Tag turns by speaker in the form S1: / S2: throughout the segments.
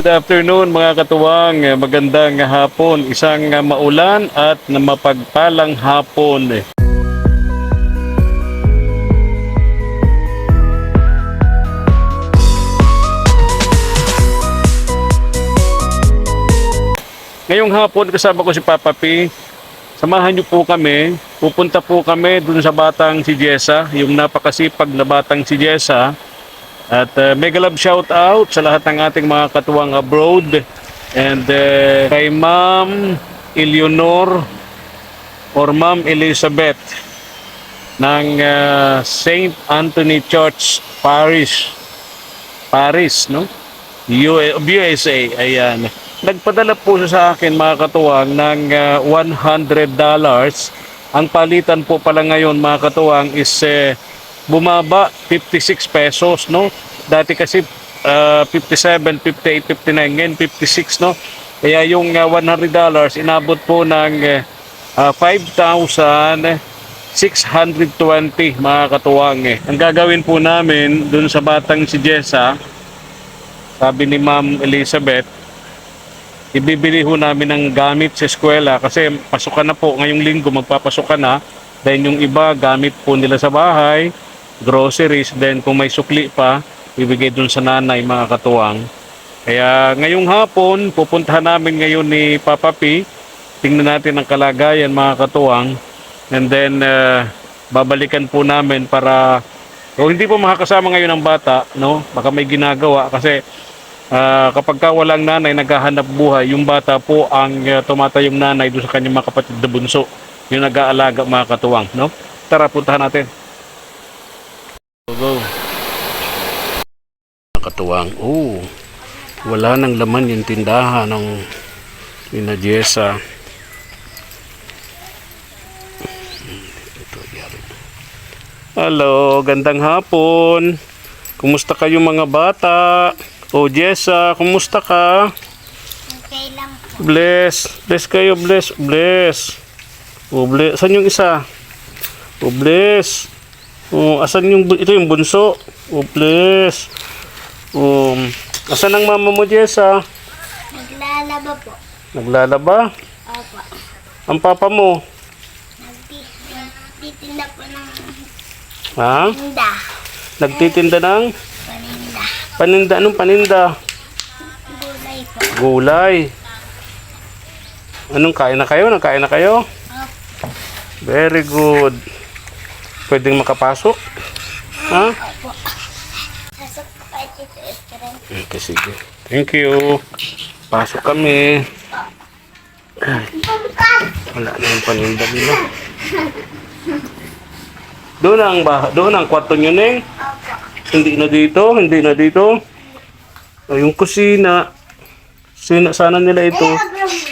S1: Good afternoon mga katuwang, magandang hapon, isang maulan at mapagpalang hapon. Ngayong hapon kasama ko si Papa P. Samahan niyo po kami. Pupunta po kami dun sa batang si Jessa, yung napakasipag na batang si Jessa. At uh, mega love shout out sa lahat ng ating mga katuwang abroad. And uh, kay Ma'am Eleanor or Ma'am Elizabeth ng uh, St. Anthony Church Parish. Paris, no? USA, ayan. Nagpadala po siya sa akin mga katuwang ng uh, $100. Ang palitan po pala ngayon mga katuwang is eh, bumaba 56 pesos, no? Dati kasi uh, 57, 58, 59, ngayon 56, no? Kaya yung uh, $100 inabot po ng uh, 5,620 mga katuwang eh. Ang gagawin po namin dun sa batang si Jessa, sabi ni Ma'am Elizabeth, ibibili ho namin ng gamit sa eskwela kasi pasukan na po ngayong linggo magpapasukan na then yung iba gamit po nila sa bahay groceries then kung may sukli pa ibigay dun sa nanay mga katuwang kaya ngayong hapon pupuntahan namin ngayon ni Papa P tingnan natin ang kalagayan mga katuwang and then uh, babalikan po namin para o hindi po makakasama ngayon ang bata no baka may ginagawa kasi Ah, kapag ka walang nanay naghahanap buhay, yung bata po ang uh, tumatayong nanay doon sa kanyang mga kapatid na bunso. Yung nag-aalaga mga katuwang, no? Tara, puntahan natin. Go, go. Mga katuwang, oh, wala nang laman yung tindahan ng Nina Jessa. Hello, gandang hapon. Kumusta kayo mga bata? O Jessa, kumusta ka?
S2: Okay lang po.
S1: Bless. Bless kayo, bless. Bless. O bless. Saan yung isa? O bless. O asan yung, ito yung bunso? O bless. O, asan ang mama mo, Jessa?
S2: Naglalaba po.
S1: Naglalaba?
S2: Opo.
S1: Ang papa mo?
S2: Nagti nagtitinda po ng
S1: Ha?
S2: tinda.
S1: Nagtitinda ng
S2: Paninda.
S1: paninda. Anong paninda?
S2: Gulay po.
S1: Gulay. Anong kain na kayo? Nakain na kayo?
S2: Opo.
S1: Very good. Pwedeng makapasok? Ha?
S2: Opo. Sasok po kayo dito restaurant.
S1: Okay, sige. Thank you. Pasok kami. Wala na yung paninda nila. Doon ang bah doon ang kwarto nyo, Neng. Hindi na dito, hindi na dito. O, yung kusina. Sina, sana nila ito.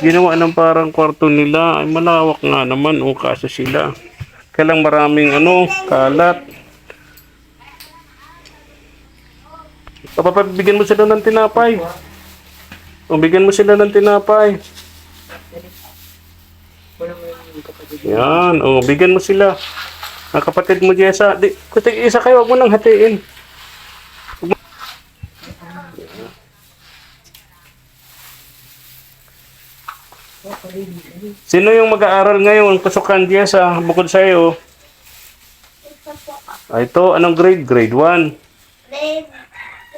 S1: Ginawa ng parang kwarto nila. Ay, malawak nga naman. O, kasi sila. Kailang maraming ano, kalat. Papapabigyan mo sila ng tinapay. O, bigyan mo sila ng tinapay. Yan. O, bigyan mo sila. Ang kapatid mo, Jessa. Di, kutik isa kayo, huwag mo nang hatiin. Sino yung mag-aaral ngayon? Pasukan Jessa, bukod sa iyo. Ah, ito, anong grade? Grade 1.
S2: Grade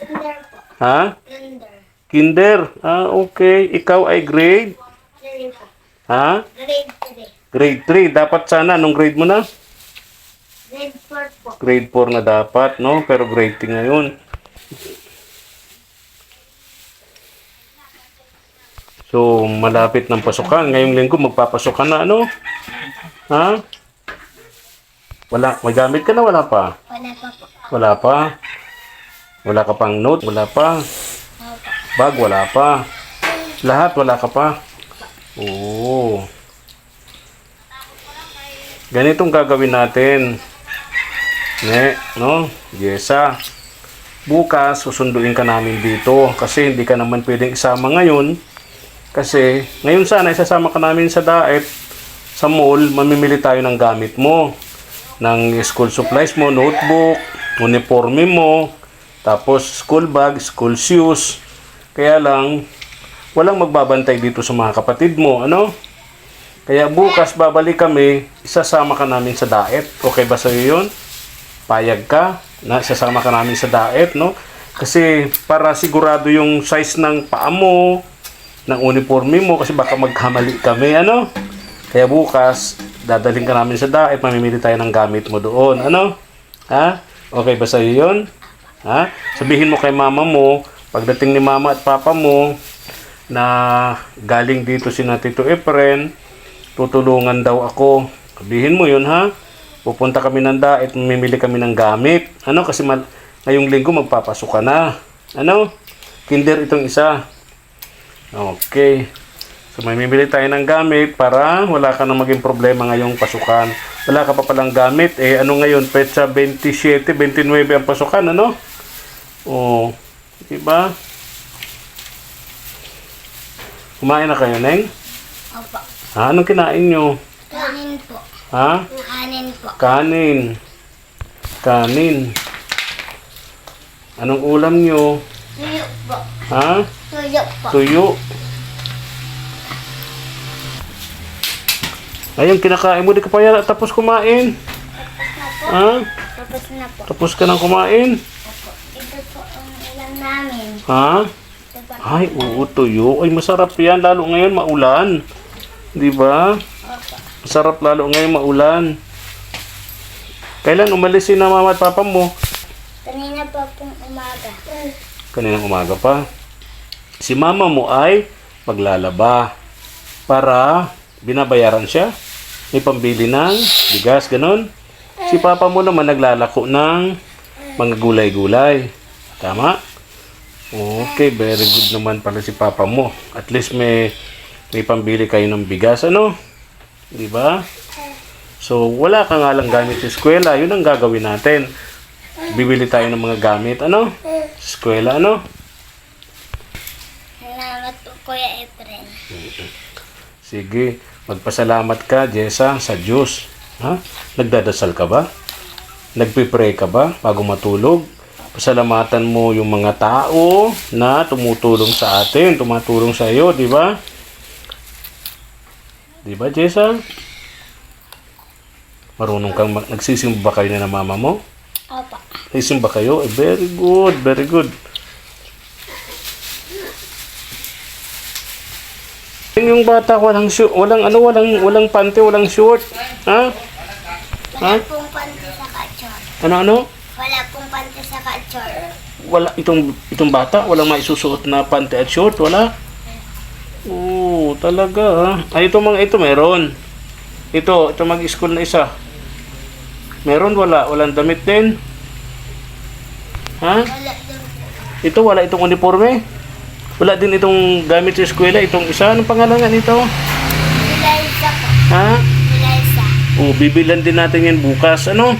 S2: Kinder po.
S1: Ha?
S2: Kinder.
S1: Kinder. Ah, okay. Ikaw ay grade?
S2: 3 po.
S1: Ha?
S2: Grade 3.
S1: Grade 3. Dapat sana, anong grade mo na?
S2: Grade 4 po.
S1: Grade 4 na dapat, no? Pero grade 3 ngayon. So, malapit ng pasukan. Ngayong linggo, magpapasok ka na, ano? Ha? Wala. May gamit ka na, wala pa?
S2: Wala pa po.
S1: Wala pa. Wala ka pang note, wala pa. Bag, wala pa. Lahat, wala ka pa. Oo. Ganitong gagawin natin. Ne, no? Yesa. Bukas, susunduin ka namin dito. Kasi hindi ka naman pwedeng isama ngayon. Kasi, ngayon sana, isasama ka namin sa daet. Sa mall, mamimili tayo ng gamit mo. Ng school supplies mo, notebook, uniforme mo, tapos school bag, school shoes. Kaya lang, walang magbabantay dito sa mga kapatid mo, ano? Kaya bukas babalik kami, isasama ka namin sa daet. Okay ba sa'yo yun? Payag ka na isasama ka namin sa daet, no? Kasi para sigurado yung size ng paa mo, ng uniforme mo, kasi baka magkamali kami, ano? Kaya bukas, dadaling ka namin sa daet, mamimili tayo ng gamit mo doon, ano? Ha? Okay ba sa'yo yun? Ha? Sabihin mo kay mama mo, pagdating ni mama at papa mo, na galing dito si na Tito Efren, tutulungan daw ako. Sabihin mo yun ha. Pupunta kami ng daet, mamimili kami ng gamit. Ano? Kasi mal- ngayong linggo magpapasok ka na. Ano? Kinder itong isa. Okay. So mamimili tayo ng gamit para wala ka na maging problema ngayong pasukan. Wala ka pa palang gamit. Eh ano ngayon? Petsa 27, 29 ang pasukan. Ano? Oh. Diba? Kumain na kayo, Neng?
S2: Opo.
S1: Ha? Anong kinain nyo?
S2: Kanin po.
S1: Ha?
S2: Kanin po.
S1: Kanin. Kanin. Anong ulam nyo?
S2: Tuyo po.
S1: Ha?
S2: Tuyo po.
S1: Tuyo. Ayun, kinakain mo. Di ka pa yata tapos kumain.
S2: Tapos na po.
S1: Ha?
S2: Tapos na po.
S1: Tapos ka nang kumain.
S2: Opo. Ito po ang ulam namin.
S1: Ha?
S2: Po.
S1: Ay, oo, tuyo. Ay, masarap yan. Lalo ngayon maulan. Di ba? Masarap lalo ngayon maulan. Kailan umalis si na mama at papa mo?
S2: Kanina pa pong umaga.
S1: Kaninang umaga pa. Si mama mo ay maglalaba para binabayaran siya. May pambili ng bigas, ganun. Si papa mo naman naglalako ng mga gulay-gulay. Tama? Okay, very good naman pala si papa mo. At least may may pambili kayo ng bigas, ano? Di ba? So, wala ka nga lang gamit sa eskwela. Yun ang gagawin natin. Bibili tayo ng mga gamit, ano? Eskwela, ano?
S2: Salamat po, Kuya Efren.
S1: Sige, magpasalamat ka, Jessa, sa Diyos. Ha? Nagdadasal ka ba? Nagpipray ka ba bago matulog? Pasalamatan mo yung mga tao na tumutulong sa atin, tumatulong sa iyo, di ba? Di ba, Jessa? Marunong kang mag- nagsisimba ba kayo na ng mama mo?
S2: Opo.
S1: Nagsisimba kayo? Eh, very good, very good. Yung bata walang shoot, walang ano, walang walang pante, walang short. Ha?
S2: Wala
S1: Ha?
S2: pong panty sa kachor.
S1: Ano ano?
S2: Panty sa kachor.
S1: Wala itong itong bata, walang maisusuot na pante at short, wala. Oo, talaga. ha? Ay ito mga ito meron. Ito, ito mag-school na isa. Meron wala, walang damit din. Ha?
S2: Wala.
S1: Ito wala itong uniforme. Wala din itong gamit sa eskwela, itong isa. Anong pangalan nga nito?
S2: Eliza po.
S1: Ha?
S2: Eliza.
S1: O, bibilan din natin yan bukas. Ano?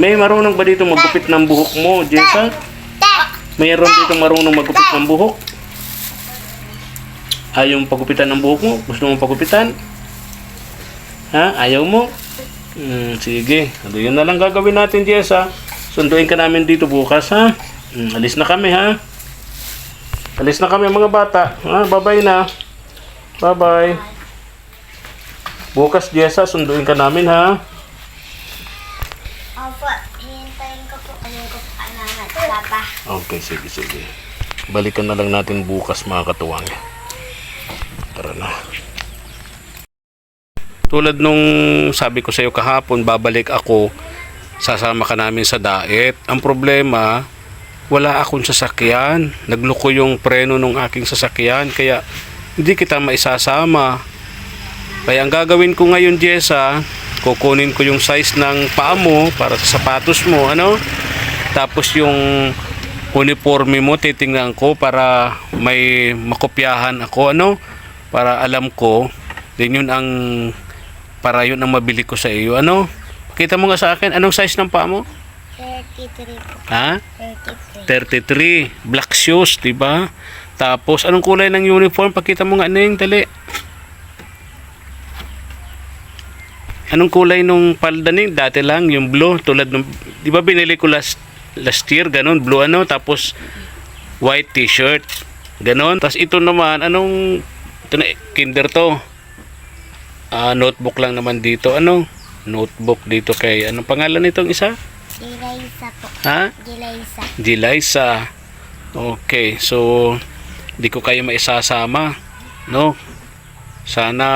S1: May marunong ba dito magupit ng buhok mo, Jessa? Mayroon dito marunong magupit ng buhok? Ayaw mo pagupitan ng buhok mo? Gusto mo pagupitan? Ha? Ayaw mo? Hmm, sige. Ano yun na lang gagawin natin, Jessa. Sunduin ka namin dito bukas, ha? Hmm, alis na kami, ha? Alis na kami, mga bata. Ha? Bye-bye na. Bye-bye. Bukas, Jessa, sunduin ka namin, ha?
S2: Opo. Hihintayin ko po. Ano ko po Papa.
S1: Okay, sige, sige. Balikan na lang natin bukas mga katuwang. Tara na. Tulad nung sabi ko sa iyo kahapon, babalik ako, sasama ka namin sa daet. Ang problema, wala akong sasakyan. Nagluko yung preno ng aking sasakyan, kaya hindi kita maisasama. Kaya ang gagawin ko ngayon, Jessa, kukunin ko yung size ng paa mo para sa sapatos mo, ano? Tapos yung uniforme mo titingnan ko para may makopyahan ako ano? Para alam ko din yun ang para yun ang mabili ko sa iyo ano? Kita mo nga sa akin anong size ng paa mo?
S2: 33 po.
S1: ha?
S2: 33.
S1: 33 black shoes di ba? Tapos anong kulay ng uniform? Pakita mo nga ning dali Anong kulay nung palda ni? Dati lang, yung blue. Tulad nung, di ba binili ko last, last year, ganun, blue ano. Tapos, white t-shirt. Ganon. Tapos ito naman, anong, ito na, kinder to. Ah, notebook lang naman dito. Ano? Notebook dito kay, anong pangalan nitong isa?
S2: Gilaysa po.
S1: Ha?
S2: Gilaysa.
S1: Gilaysa. Okay, so di ko kayo maisasama, no? Sana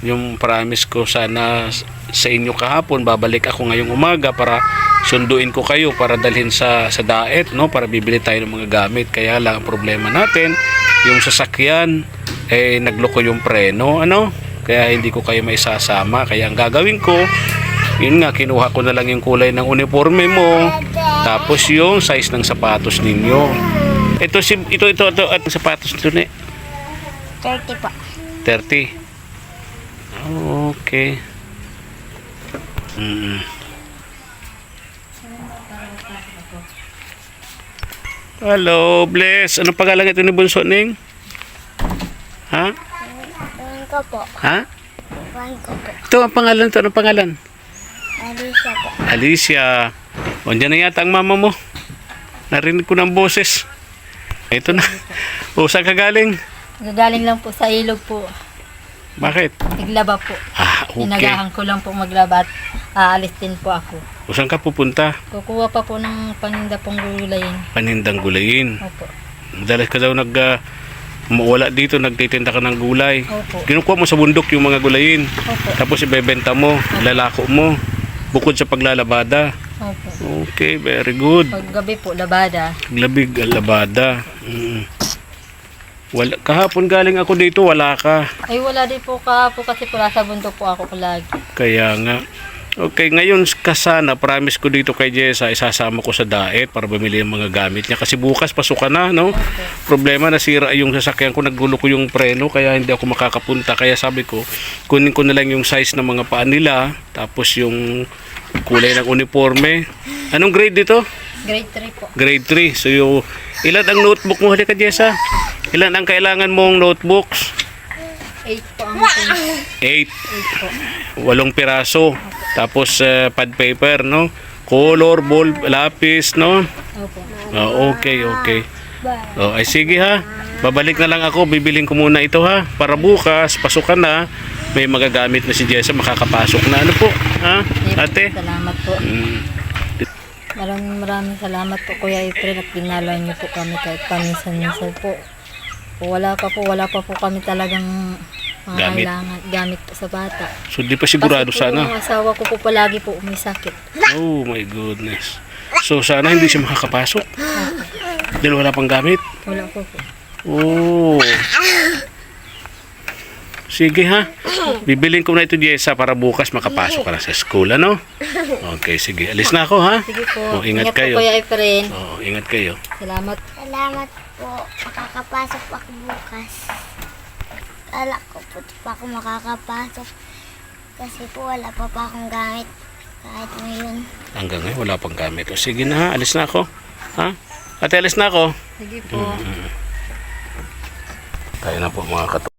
S1: yung promise ko sana sa inyo kahapon babalik ako ngayong umaga para sunduin ko kayo para dalhin sa sa daet no para bibili tayo ng mga gamit kaya lang ang problema natin yung sasakyan eh nagloko yung preno ano kaya hindi ko kayo maisasama kaya ang gagawin ko yun nga kinuha ko na lang yung kulay ng uniforme mo tapos yung size ng sapatos ninyo. Ito si ito ito ito at sapatos nito ni
S2: 30 po.
S1: 30. Okay. Mm. Hello, Bless. Anong pangalan ito ni Bunso Ning? Ha?
S2: Tuwan ko po.
S1: Ha?
S2: Po.
S1: Ito ang pangalan ito. Anong pangalan?
S2: Alicia po.
S1: Alicia. O, dyan na yata ang mama mo. Narinig ko ng boses. Ito na. O, saan ka galing?
S3: Gagaling lang po sa ilog po.
S1: Bakit?
S3: Naglaba po.
S1: Ah, okay.
S3: Inagahan ko lang po maglaba at aalis din po ako.
S1: O, saan ka pupunta?
S3: Kukuha pa po ng paninda pong gulayin.
S1: Panindang gulayin.
S3: Opo.
S1: Madalas ka daw nag mawala dito, nagtitinda ka ng gulay.
S3: Opo.
S1: Kinukuha mo sa bundok yung mga gulayin.
S3: Opo.
S1: Tapos ibebenta mo, lalako mo. Bukod sa paglalabada.
S3: Opo.
S1: Okay, very good.
S3: Paggabi po, labada.
S1: Ang labada. Mm. Wala, kahapon galing ako dito, wala ka.
S3: Ay wala din po ka po kasi po nasa bundok po ako palagi.
S1: Kaya nga. Okay, ngayon kasana, promise ko dito kay Jessa, isasama ko sa diet para bumili ng mga gamit niya. Kasi bukas, pasok ka na, no? Problema, nasira yung sasakyan ko, naggulo ko yung preno, kaya hindi ako makakapunta. Kaya sabi ko, kunin ko na lang yung size ng mga paa nila, tapos yung kulay ng uniforme. Anong grade dito?
S3: Grade 3 po.
S1: Grade 3. So, yung, ilan ang notebook mo? Halika, Jessa. Ilan ang kailangan mong notebooks?
S3: 8 po ang aking.
S1: 8.
S3: 8 po.
S1: walong piraso. Tapos eh, pad paper, no? Color, ball, lapis, no?
S3: Opo.
S1: Oh, okay, okay. Oh, ay sige ha. Babalik na lang ako. Bibiling ko muna ito ha. Para bukas, pasukan na. May magagamit na si Jessa. Makakapasok na. Ano po? Ha? Ate?
S3: Salamat po.
S1: Mm,
S3: Maraming maraming salamat po Kuya April at dinalaw niyo po kami kahit paminsan-minsan po. Kung wala pa po, wala pa po kami talagang mga
S1: Gamit.
S3: kailangan gamit po sa bata.
S1: so di pa sigurado
S3: Kasi po,
S1: sana.
S3: Yung asawa ko po palagi po may sakit.
S1: Oh my goodness. So sana hindi siya makakapasok. Dahil wala pang gamit.
S3: Wala po po.
S1: Oh. Sige ha. Bibiling ko na ito Jessa para bukas makapasok ka na sa school, ano? Okay, sige. Alis na ako ha.
S3: Sige po.
S1: Oh, ingat kayo.
S3: po Kuya April.
S1: Oo, ingat kayo.
S3: Salamat.
S2: Salamat po. Makakapasok pa ako bukas. Kala ko po pa ako makakapasok. Kasi po wala pa pa akong gamit. Kahit ngayon.
S1: Hanggang ngayon wala pang gamit. O sige na ha, alis na ako. Ha? Ate, alis na ako.
S3: Sige po.
S1: Tayo na po mga katu.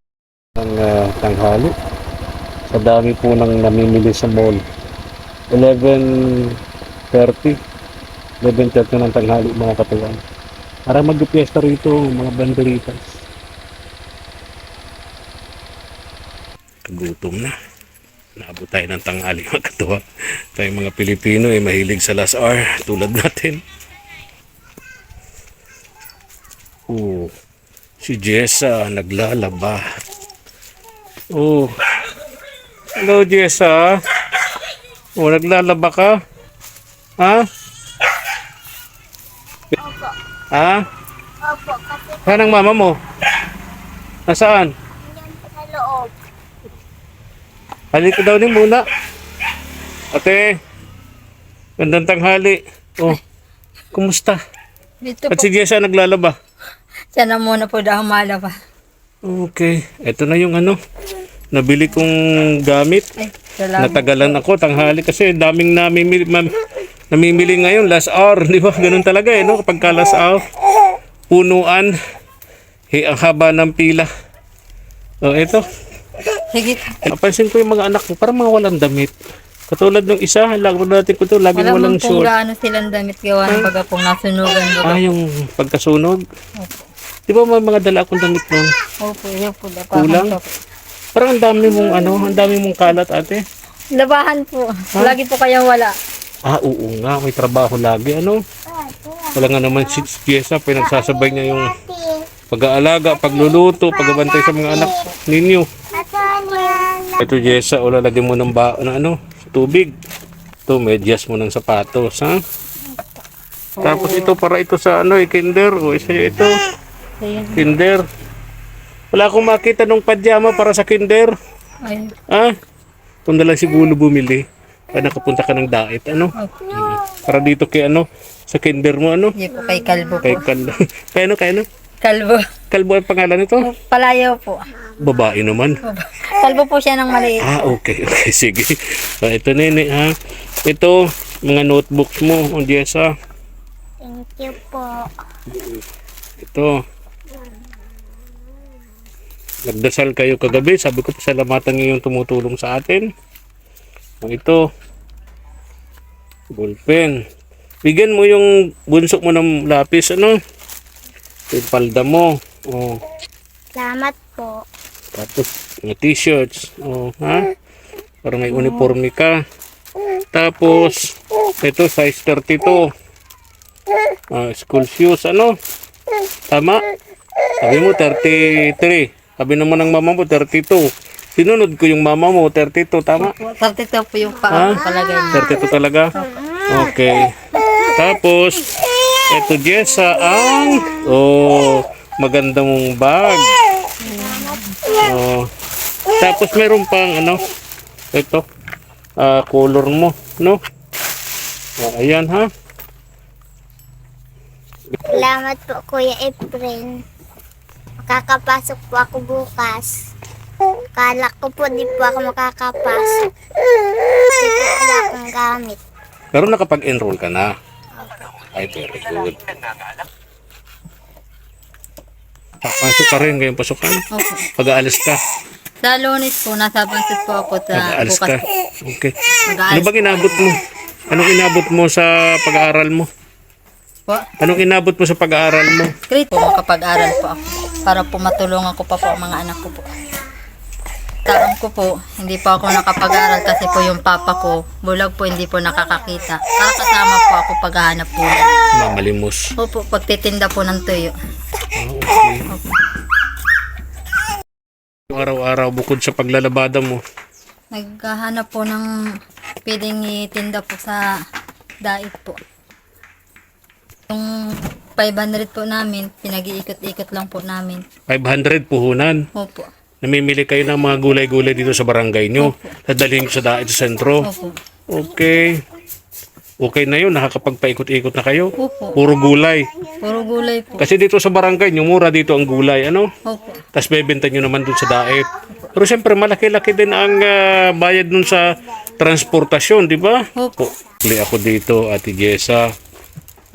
S1: Ang uh, tanghali. Sa dami po ng namimili sa mall. 11.30. 11.30 ng tanghali mga katuwan. Para mag-fiesta rito mga banderitas. Gutom na. Naabot tayo ng tanghali mga katuwa. Tayong mga Pilipino ay mahilig sa last hour tulad natin. Oh, si Jessa naglalaba. Oh. Hello Jessa. Oh, naglalaba ka? Ha? Ha?
S2: Opo,
S1: Saan ang mama mo? Nasaan?
S2: sa loob.
S1: Halika daw din muna. Ate, gandang tanghali. Oh, kumusta?
S3: Dito
S1: At
S3: po.
S1: si Jessa naglalaba.
S3: Sana muna po daw malaba.
S1: Okay, eto na yung ano, nabili kong gamit.
S3: Ay, salamat.
S1: Natagalan ako tanghali kasi daming namimili, mam, namimili ngayon last hour, di ba? Ganun talaga eh, no? Kapag ka last hour, punuan, eh, ang haba ng pila. Oh, eto.
S3: Sige.
S1: Napansin ko yung mga anak ko, parang mga walang damit. Katulad ng isa, lagi mo natin ko to, laging
S3: Wala
S1: walang
S3: man pong
S1: short.
S3: gaano silang damit gawa ng baga pong nasunugan. Baga.
S1: Ah, yung pagkasunog.
S3: Opo.
S1: Di ba may mga dala akong damit nun?
S3: Opo, yun po.
S1: Kulang?
S3: po.
S1: Parang ang dami mong ano, ang dami mong kalat ate.
S3: Labahan po. Lagi po kayang wala.
S1: Ah, oo nga, may trabaho lagi. Ano? Wala nga naman si Jessa, pinagsasabay niya yung pag-aalaga, pagluluto, pagbabantay sa mga anak ninyo. Ito Jessa, o lalagyan mo ng ba, na ano, tubig. Ito, medyas mo ng sapatos, ha? Tapos ito, para ito sa ano, eh, kinder. O, isa ito, kinder. Wala akong makita ng pajama para sa kinder.
S3: Ayun.
S1: Ah, kung na lang siguro bumili. Para nakapunta ka ng diet, ano?
S3: Opo.
S1: Para dito kay ano, sa kinder mo, ano?
S3: Yun po kay Kalbo po.
S1: Kay Kal... kay ano, kay ano?
S3: Kalbo.
S1: Kalbo ang pangalan nito?
S3: Palayaw po.
S1: Babae naman.
S3: Kalbo po siya ng maliit.
S1: Ah, okay, okay, sige. Ah, ito, nene, ha? Ito, mga notebooks mo, Jessa.
S2: Thank you po.
S1: Ito. Nagdasal kayo kagabi. Sabi ko, pasalamatan niyo yung tumutulong sa atin. Ang ito. Ballpen. Bigyan mo yung bunso mo ng lapis, ano? Yung palda mo. Oh.
S2: Salamat po.
S1: Tapos, mga t-shirts. Oh, ha? Para may uniforme ka. Tapos, ito, size 32. Ah, school shoes, ano? Tama? Sabi mo, 33. Sabi naman ng mama mo, 32. Sinunod ko yung mama mo, 32. Tama?
S3: 32 po yung pa
S1: Ah?
S3: palagay niya.
S1: 32 talaga? Okay. Tapos, ito Jessa ang oh, maganda mong bag. Oh. Tapos meron pang ano, ito, ah, color mo, no? Oh, ayan ha.
S2: Salamat po, Kuya Efren. Makakapasok po ako bukas. Kala ko po di po ako makakapasok. Kasi po wala akong gamit.
S1: Pero nakapag-enroll ka na. Ay, very good. Papasok ka rin ngayong pasukan.
S3: Opo.
S1: Pag-aalis ka.
S3: Sa lunes po, nasa Bansis po ako sa
S1: Pag-aalis ka.
S3: bukas.
S1: Okay. Ano
S3: Mag-aalis
S1: bang inabot mo? Anong inabot mo sa pag-aaral mo?
S3: Po.
S1: Anong inabot mo sa pag-aaral mo?
S3: Great po, makapag-aral po ako. Para po matulungan ko pa po ang mga anak ko po. Taon ko po, hindi po ako nakapag-aral kasi po yung papa ko, bulag po hindi po nakakakita. Para kasama po ako paghahanap po.
S1: Mamalimos.
S3: Opo, pagtitinda po ng tuyo.
S1: Ah, okay. Yung Araw-araw bukod sa paglalabada mo.
S3: Naghahanap po ng pwedeng itinda po sa daig po. Yung 500 po namin, pinag-iikot-ikot lang po namin.
S1: 500 puhunan.
S3: Opo.
S1: Namimili kayo ng mga gulay-gulay dito sa barangay nyo. Dadalhin ko sa dait sa sentro.
S3: Opo.
S1: Okay. Okay na yun. Nakakapagpaikot-ikot na kayo.
S3: Opo.
S1: Puro gulay.
S3: Puro gulay po.
S1: Kasi dito sa barangay nyo, mura dito ang gulay. Ano?
S3: Opo.
S1: Tapos bebenta nyo naman dun sa daet. Pero siyempre, malaki-laki din ang ah, bayad nun sa transportasyon, di ba?
S3: Opo.
S1: Uli ako dito, Ate Jessa.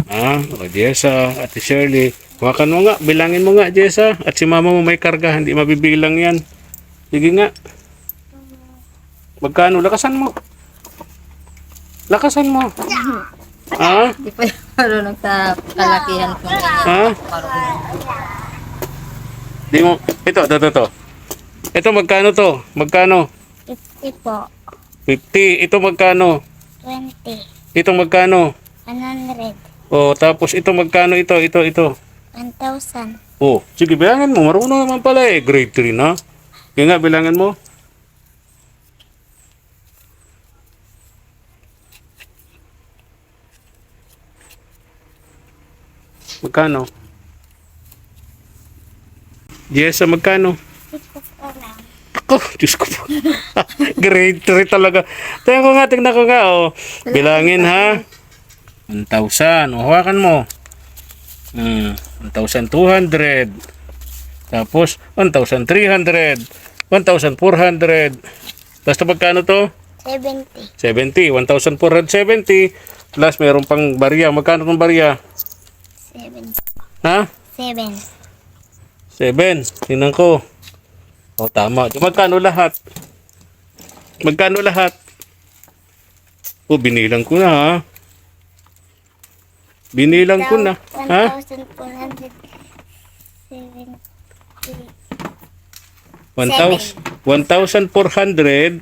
S1: Ah, o Jessa, Ate Shirley. Hawakan mo nga, bilangin mo nga, Jessa. At si mama mo may karga, hindi mabibilang yan. Sige nga. Magkano? Lakasan mo. Lakasan mo. Ah?
S3: Hindi pa yung marunong sa kalakihan niya.
S1: Ha? Di mo. Ito, ito, ito, ito. Ito, magkano to? Magkano?
S2: 50 po.
S1: 50. Ito, magkano?
S2: 20.
S1: Ito, magkano?
S2: 100.
S1: O, tapos ito, magkano? Ito, ito, ito.
S2: 1,000.
S1: Oh, sige, bilangin mo. Marunong naman pala eh. Grade 3 na. Kaya nga, bilangin mo. Magkano? Yes, ah, magkano? Ako, Diyos ko po. Grade 3 talaga. Tingnan ko nga, tingnan ko nga. Oh. Bilangin ha. 1,000. O, hawakan mo. Hmm, 1,200. Tapos, 1,300. 1,400. Basta magkano to?
S2: 70.
S1: 70. 1,470. Plus, meron pang barya. Magkano tong barya?
S2: 7.
S1: Ha?
S2: 7.
S1: 7. Tingnan ko. O, tama. Magkano lahat? Magkano lahat? O, binilang ko na ha. Binilang ko na. Ha?
S2: 1,470.
S1: 1,000 1,470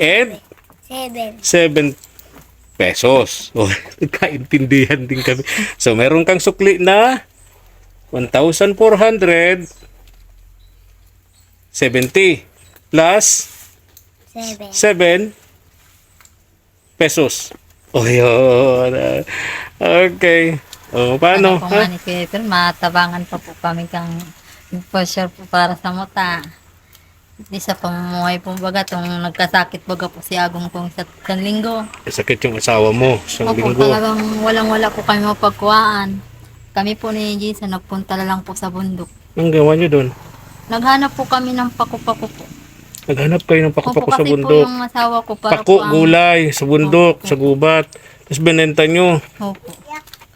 S1: and
S2: 7.
S1: 7 pesos. O, nagkaintindihan din kami. So, meron kang sukli na 1,470 plus
S2: 7.
S1: 7 pesos. O, yun. Okay. O, paano?
S3: Ano po nga ni matabangan pa po kami kang imposure po para sa mata. Di sa pamumuhay po baga, itong nagkasakit baga po si Agong pong sa isang linggo.
S1: Sakit yung asawa mo sa
S3: Opo,
S1: linggo.
S3: talagang walang-wala po kami mapagkuhaan. Kami po ni Jason, nagpunta na lang po sa bundok.
S1: Anong gawa nyo doon?
S3: Naghanap po kami ng paku-paku po.
S1: Naghanap kayo ng
S3: Opo,
S1: paku-paku sa
S3: kasi po
S1: bundok.
S3: yung asawa ko para
S1: Paku,
S3: po ang...
S1: gulay, sa bundok, sa gubat. Tapos binenta nyo.
S3: Opo.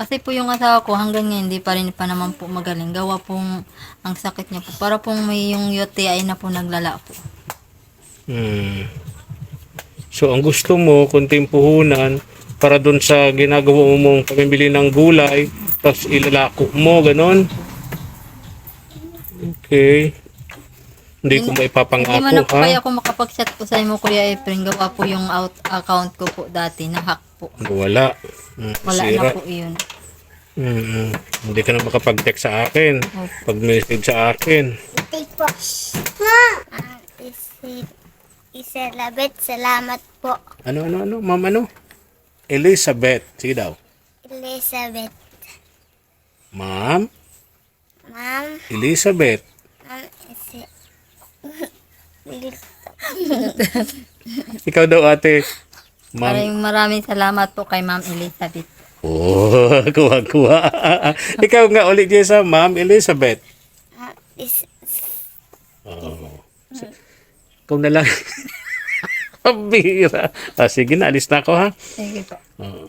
S3: Kasi po yung asawa ko hanggang ngayon hindi pa rin pa naman po magaling. Gawa pong ang sakit niya po. Para pong may yung UTI na po naglala po.
S1: Hmm. So, ang gusto mo, kunting puhunan para doon sa ginagawa mo mong pamimili ng gulay, tapos ilalako mo, ganon. Okay. Hindi ko
S3: Hindi man
S1: maipapangako,
S3: na po
S1: ha?
S3: kaya ako makapag-chat po sa inyo Kuya Efren. Gawa po yung out account ko po dati. Na-hack po.
S1: Wala. Hmm,
S3: Wala
S1: sira.
S3: na po yun.
S1: Mm, Hindi ka na makapag-text sa akin.
S3: Opo.
S1: Pag-message sa akin.
S2: Ito po. Ah, isi, Iselabet, salamat po.
S1: Ano, ano, ano? Ma'am, ano? Elizabeth. Sige daw.
S2: Elizabeth.
S1: Ma'am,
S2: Ma'am,
S1: Elizabeth.
S2: ma'am.
S1: Ikaw daw ate. Ma'am.
S3: Maraming maraming salamat po kay Ma'am Elizabeth.
S1: Oh, kuha-kuha. Ikaw nga ulit Jessa, Ma'am Elizabeth.
S2: Ma'am, is,
S1: Ikaw na lang. Pabira. Ah, sige na, alis na ako ha.
S3: Sige po.
S1: Oo.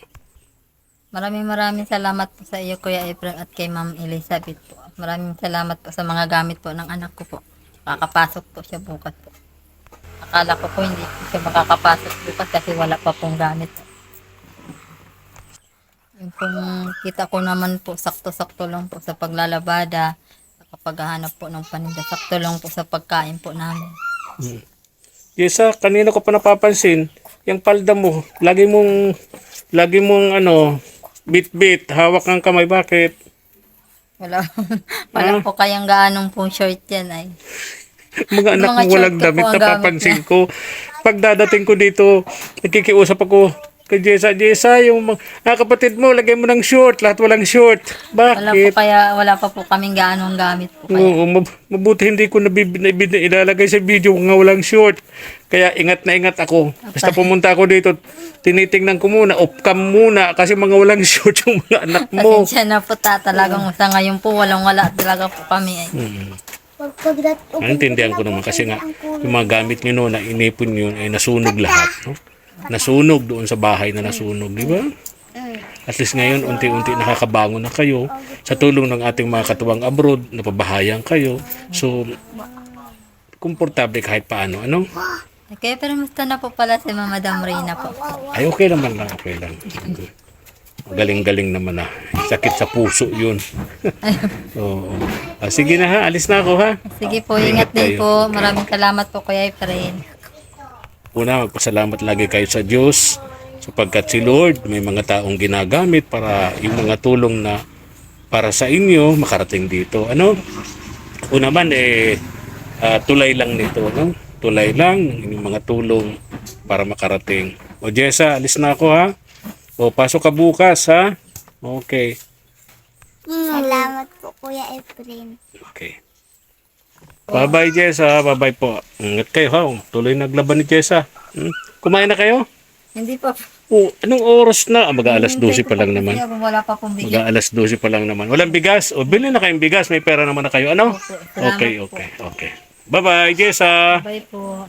S3: Maraming maraming salamat po sa iyo Kuya Efren at kay Ma'am Elizabeth po. Maraming salamat po sa mga gamit po ng anak ko po. Kakapasok po siya bukas po. Akala ko po hindi siya makakapasok bukas kasi wala pa pong gamit. Yung pong kita ko naman po, sakto-sakto lang po sa paglalabada, sa paghahanap po ng paninda, sakto lang po sa pagkain po namin.
S1: Jessa, kanina ko pa napapansin, yung palda mo, lagi mong, lagi mong ano, bit-bit, hawak ng kamay, bakit?
S3: Wala, wala po kayang gaanong pong short yan ay.
S1: Mga anak
S3: Mga
S1: mo walang damit,
S3: gamit
S1: napapansin ko. Pag dadating ko dito, nakikiusap ako kay Jessa, Jessa, yung mga ah, kapatid mo, lagay mo ng short, lahat walang short.
S3: Wala po
S1: Bakit?
S3: kaya, wala pa po kaming gaanong gamit po kaya.
S1: Oo, mab- mabuti hindi ko nabib- nabib- ilalagay sa video kung nga walang short. Kaya ingat na ingat ako. Basta pumunta ako dito, tinitingnan ko muna, off-cam muna kasi mga walang short yung mga anak mo.
S3: Pasensya na po ta, talagang sa ngayon po, walang wala talaga po kami. Eh.
S1: Hmm.
S2: pag pagdat,
S1: Naintindihan ko naman kasi nga yung mga gamit nyo noon na inipon yun ay nasunog lahat. No? Nasunog doon sa bahay na nasunog, di ba? At least ngayon, unti-unti nakakabangon na kayo sa tulong ng ating mga katuwang abroad, napabahayan kayo. So, komportable kahit paano. Ano?
S3: Okay, pero musta na po pala si Mama Dam Reyna po.
S1: Ay, okay naman lang, okay lang. Galing-galing naman na. Sakit sa puso yun. Oo. Ah, sige na ha, alis na ako ha.
S3: Sige po, ingat din po. Maraming salamat po Kuya Efren.
S1: Una, magpasalamat lagi kayo sa Diyos sapagkat si Lord may mga taong ginagamit para yung mga tulong na para sa inyo makarating dito. Ano? Una man, eh, ah, tulay lang nito. No? Tulay lang ng inyong mga tulong para makarating. O Jessa, alis na ako ha. O pasok ka bukas ha. Okay.
S2: Salamat po, Kuya Efren.
S1: Okay. Bye-bye, Jessa. Bye-bye po. Ingat kayo, ha? Tuloy naglaban ni Jessa. Hmm? Kumain na kayo?
S3: Hindi pa.
S1: Oh, anong oras na? Ah, mag-aalas 12 pa lang naman.
S3: Wala pa pong bigyan.
S1: Mag-aalas 12 pa lang naman. Walang bigas? O, bilhin na kayong bigas. May pera naman na kayo. Ano? Okay, okay, okay. Bye-bye, Jessa.
S3: Bye po.